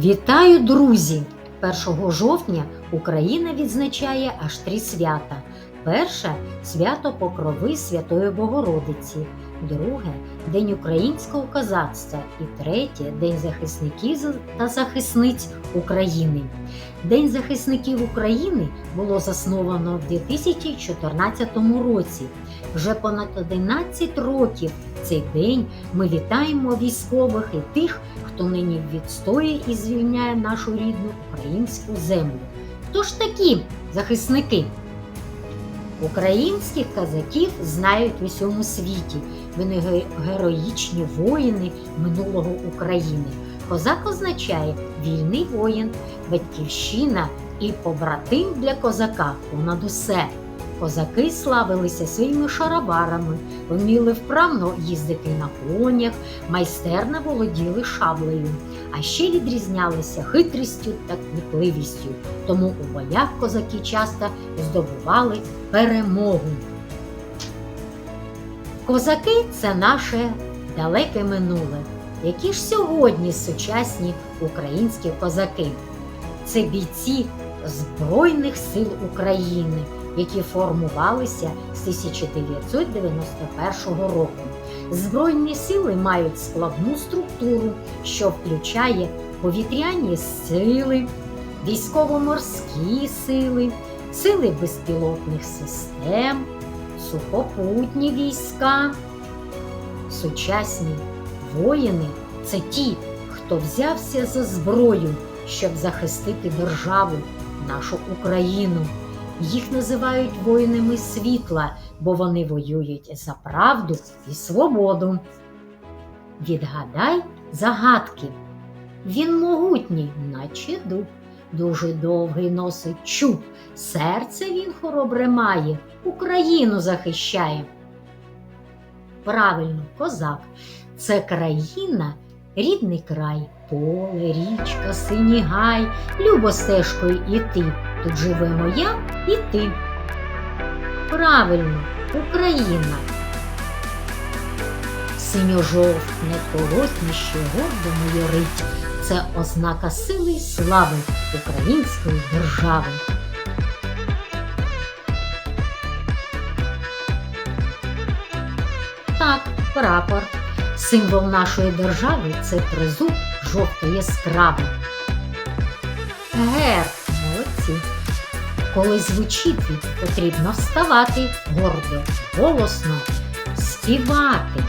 Вітаю, друзі! 1 жовтня Україна відзначає аж три свята. Перше свято Покрови Святої Богородиці, друге День українського козацтва і третє День захисників та захисниць України. День захисників України було засновано в 2014 році. Вже понад 11 років цей день ми вітаємо військових і тих, хто нині відстоює і звільняє нашу рідну українську землю. Хто ж такі захисники? Українських козаків знають в усьому світі. Вони героїчні воїни минулого України. Козак означає вільний воїн, батьківщина і побратим для козака понад усе. Козаки славилися своїми шароварами, вміли вправно їздити на конях, майстерно володіли шаблею, а ще відрізнялися хитрістю та кмітливістю. Тому у боях козаки часто здобували перемогу. Козаки це наше далеке минуле. Які ж сьогодні сучасні українські козаки? Це бійці Збройних сил України, які формувалися з 1991 року. Збройні сили мають складну структуру, що включає повітряні сили, військово-морські сили, сили безпілотних систем, сухопутні війська. Сучасні воїни це ті, хто взявся за зброю, щоб захистити державу, нашу Україну. Їх називають воїнами світла, бо вони воюють за правду і свободу. Відгадай загадки. Він могутній, наче дуб, дуже довгий носить чуб. Серце він хоробре має, Україну захищає. Правильно, козак. Це країна, рідний край, поле, річка, синій гай, любо стежкою іти. Тут живемо я і ти. Правильно, Україна. Синьо-жовтне полотнище гордо майорить. Це ознака сили й слави української держави. Так, прапор. Символ нашої держави це тризуб жовто яскравий. Герб, молодці. Коли звучить він, потрібно вставати гордо, голосно, співати.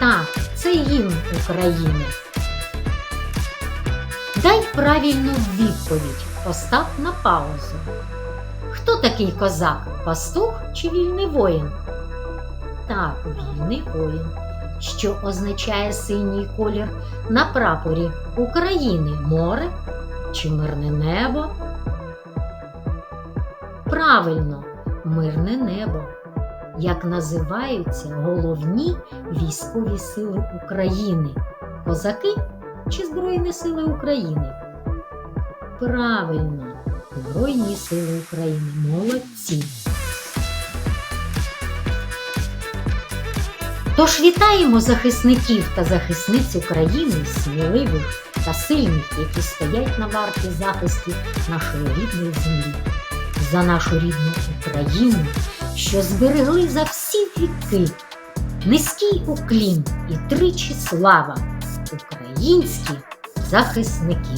Так, це гімн України. Дай правильну відповідь, постав на паузу. Хто такий козак? Пастух чи вільний воїн? Так, вільний воїн. Що означає синій колір на прапорі України? Море чи мирне небо? Правильно, мирне небо. Як називаються головні військові сили України? Козаки чи Збройні сили України? Правильно, Збройні сили України. Молодці. Тож вітаємо захисників та захисниць України, сміливих та сильних, які стоять на варті захисті нашої рідної землі, за нашу рідну Україну, що зберегли за всі віки. Низький уклін і тричі слава українські захисники.